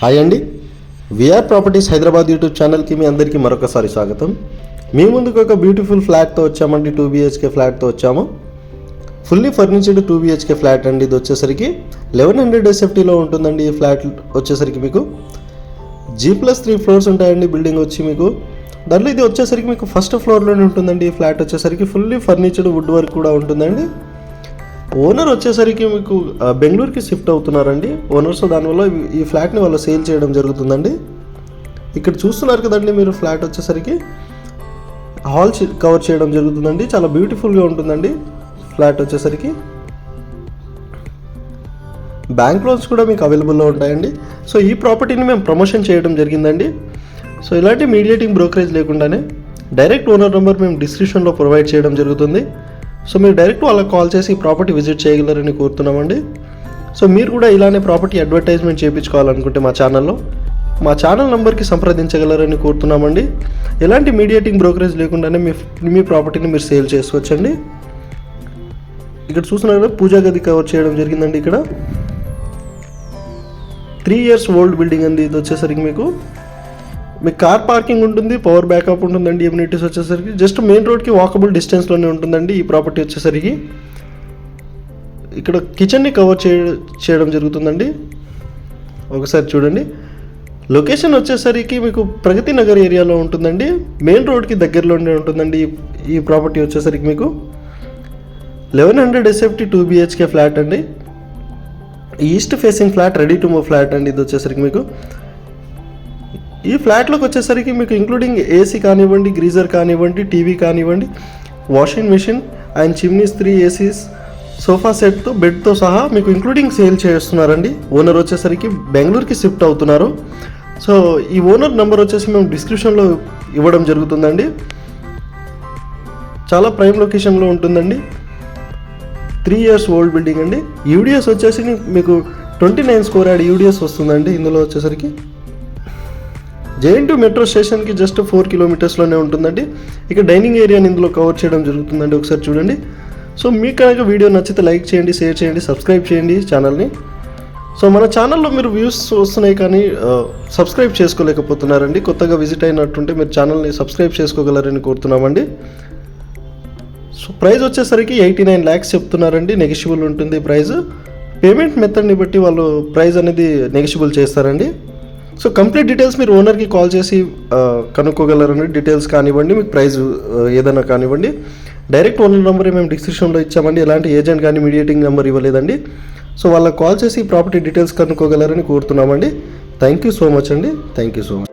Hi అండి VR properties Hyderabad YouTube ఛానల్కి మీ అందరికీ మరొకసారి స్వాగతం. మీ ముందుకు ఒక బ్యూటిఫుల్ ఫ్లాట్తో వచ్చామండి టూ బిహెచ్కే ఫ్లాట్తో వచ్చాము. Fully furnished two BHK flat అండి ఇది వచ్చేసరికి. లెవెన్ హండ్రెడ్ ఎస్ఎఫ్టీలో ఉంటుందండి ఈ ఫ్లాట్ వచ్చేసరికి మీకు. జీ ప్లస్ త్రీ ఫ్లోర్స్ ఉంటాయండి బిల్డింగ్ వచ్చి మీకు. దాంట్లో ఇది వచ్చేసరికి మీకు ఫస్ట్ ఫ్లోర్లోనే ఉంటుందండి ఈ ఫ్లాట్ వచ్చేసరికి. ఫుల్లీ ఫర్నిచర్డ్ వుడ్ వర్క్ కూడా ఉంటుందండి. ఓనర్ వచ్చేసరికి మీకు బెంగళూరుకి షిఫ్ట్ అవుతున్నారండి. ఓనర్స్ దానివల్ల ఈ- ఫ్లాట్ని వాళ్ళు సేల్ చేయడం జరుగుతుందండి. ఇక్కడ చూస్తున్నారు కదండి మీరు ఫ్లాట్ వచ్చేసరికి. హాల్ కవర్ చేయడం జరుగుతుందండి. చాలా బ్యూటిఫుల్గా ఉంటుందండి ఫ్లాట్ వచ్చేసరికి. బ్యాంక్ లోన్స్ కూడా మీకు అవైలబుల్లో ఉంటాయండి. సో ఈ ప్రాపర్టీని మేము ప్రమోషన్ చేయడం జరిగిందండి. సో ఇలాంటి మీడియేటింగ్ బ్రోకరేజ్ లేకుండానే డైరెక్ట్ ఓనర్ నెంబర్ మేము డిస్క్రిప్షన్లో ప్రొవైడ్ చేయడం జరుగుతుంది. సో మీరు డైరెక్ట్ వాళ్ళకి కాల్ చేసి ఈ ప్రాపర్టీ విజిట్ చేయగలరని కోరుతున్నామండి. సో మీరు కూడా ఇలానే ప్రాపర్టీ అడ్వర్టైజ్మెంట్ చేయించుకోవాలనుకుంటే మా ఛానల్లో మా ఛానల్ నెంబర్కి సంప్రదించగలరని కోరుతున్నామండి. ఎలాంటి మీడియేటింగ్ బ్రోకరేజ్ లేకుండానే మీ మీ ప్రాపర్టీని మీరు సేల్ చేసుకోవచ్చండి. ఇక్కడ చూస్తున్నారు కదా పూజా గది కవర్ చేయడం జరిగిందండి ఇక్కడ. త్రీ ఇయర్స్ ఓల్డ్ బిల్డింగ్ అండి ఇది వచ్చేసరికి మీకు. మీకు కార్ పార్కింగ్ ఉంటుంది పవర్ బ్యాకప్ ఉంటుందండి ఎమ్యూనిటీస్ వచ్చేసరికి. జస్ట్ మెయిన్ రోడ్కి వాకబుల్ డిస్టెన్స్లోనే ఉంటుందండి ఈ ప్రాపర్టీ వచ్చేసరికి. ఇక్కడ కిచెన్ని కవర్ చే చేయడం జరుగుతుందండి. ఒకసారి చూడండి. లొకేషన్ వచ్చేసరికి మీకు ప్రగతి నగర్ ఏరియాలో ఉంటుందండి. మెయిన్ రోడ్కి దగ్గరలోనే ఉంటుందండి ఈ- ఈ ప్రాపర్టీ వచ్చేసరికి మీకు. Eleven hundred SFT two BHK flat అండి. East facing flat ready to move flat అండి ఇది వచ్చేసరికి మీకు. ఈ ఫ్లాట్లోకి వచ్చేసరికి మీకు ఇంక్లూడింగ్ ఏసీ కానివ్వండి గ్రీజర్ కానివ్వండి టీవీ కానివ్వండి washing machine and chimneys three ACs sofa సెట్తో బెడ్తో సహా మీకు ఇంక్లూడింగ్ సేల్ చేస్తున్నారండి. ఓనర్ వచ్చేసరికి బెంగళూరుకి షిఫ్ట్ అవుతున్నారు. సో ఈ ఓనర్ నెంబర్ వచ్చేసి మేము డిస్క్రిప్షన్లో ఇవ్వడం జరుగుతుందండి. చాలా ప్రైమ్ లొకేషన్లో ఉంటుందండి. త్రీ ఇయర్స్ ఓల్డ్ బిల్డింగ్ అండి. యూడిఎస్ వచ్చేసి మీకు twenty nine square yard UDS వస్తుందండి. ఇందులో వచ్చేసరికి జేఎన్టీ మెట్రో స్టేషన్కి జస్ట్ ఫోర్ కిలోమీటర్స్లోనే ఉంటుందండి. ఇక డైనింగ్ ఏరియాని ఇందులో కవర్ చేయడం జరుగుతుందండి. ఒకసారి చూడండి. సో మీకు కనుక వీడియో నచ్చితే లైక్ చేయండి షేర్ చేయండి సబ్స్క్రైబ్ చేయండి ఛానల్ని. సో మన ఛానల్లో మీరు వ్యూస్ వస్తున్నాయి కానీ సబ్స్క్రైబ్ చేసుకోలేకపోతున్నారండి. కొత్తగా విజిట్ అయినట్టుంటే మీరు ఛానల్ని సబ్స్క్రైబ్ చేసుకోగలరని కోరుతున్నామండి. సో ప్రైస్ వచ్చేసరికి ఎయిటీ నైన్ ల్యాక్స్ చెప్తున్నారండి. నెగిషిబుల్ ఉంటుంది ప్రైస్ పేమెంట్ మెథడ్ని బట్టి వాళ్ళు ప్రైస్ అనేది నెగిషిబుల్ చేస్తారండి. సో కంప్లీట్ డీటెయిల్స్ మీరు ఓనర్కి కాల్ చేసి కనుక్కోగలరని కనుక్కోగలరండి డీటెయిల్స్ కానివ్వండి మీకు ప్రైస్ ఏదైనా కానివ్వండి. డైరెక్ట్ ఓనర్ నెంబర్ మేము డిస్క్రిప్షన్లో ఇచ్చామండి. ఎలాంటి ఏజెంట్ కానీ మీడియేటింగ్ నెంబర్ ఇవ్వలేదండి. సో వాళ్ళకి కాల్ చేసి ప్రాపర్టీ డీటెయిల్స్ కనుక్కోగలరని కోరుతున్నామండి. థ్యాంక్ యూ సో మచ్ అండి. Thank you so much.